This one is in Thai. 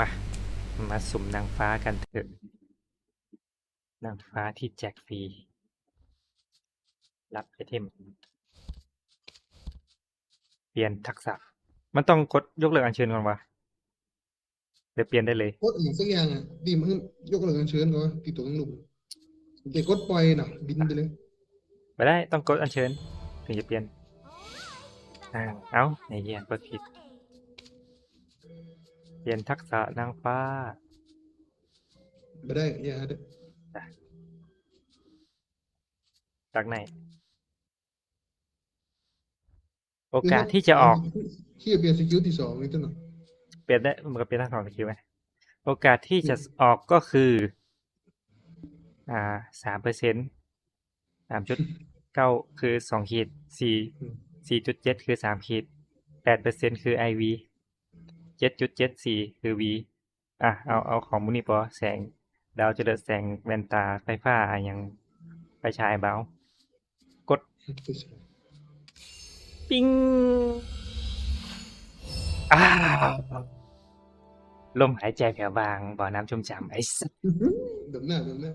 มา มาสุ่มนางฟ้ากันเถอะ นางฟ้าที่แจกฟรี รับไอเทม เปลี่ยนทักษะ มันต้องกดยกเลิกอัญเชิญก่อนวะเดี๋ยวเปลี่ยนได้เลย กดอีกสักอย่างอะดีมันยกเลิกการเชิญก่อนติดตัวทั้งลูกแต่กดปล่อยน่ะ บินไปเลย ไม่ได้ต้องกดอัญเชิญ ถึงจะเปลี่ยนอ่าเอาไอ้เหี้ยกดผิด เปลี่ยนทักษะนางฟ้า ไม่ได้อย่าได้จากไหน โอกาสที่จะออกที่เปลี่ยนสกิลที่สองนี่ตัวหน่อยเปลี่ยนได้มันก็เปลี่ยนทั้งสองสกิลไหมโอกาสที่จะออกก็คือ อ่าสามเปอร์เซ็นสามจุดเก้าคือสองขีดสี่สี่จุดเจ็ดคือสามขีดแปดเปอร์เซ็นคือไอวี เจ็ดจุดเจ็ดสี่คือวีอะเอาเอาของมุนิปอแสง ดาวเจริญแสงแว่นตาไฟฟ้าอะอย่างไฟฉายเบากด ปิ้งอ้าวลมหายใจแผ่วบางบ่อน้ำชุ่มฉ่ำไอ้สัสเดิมหน้าเดิมหน้า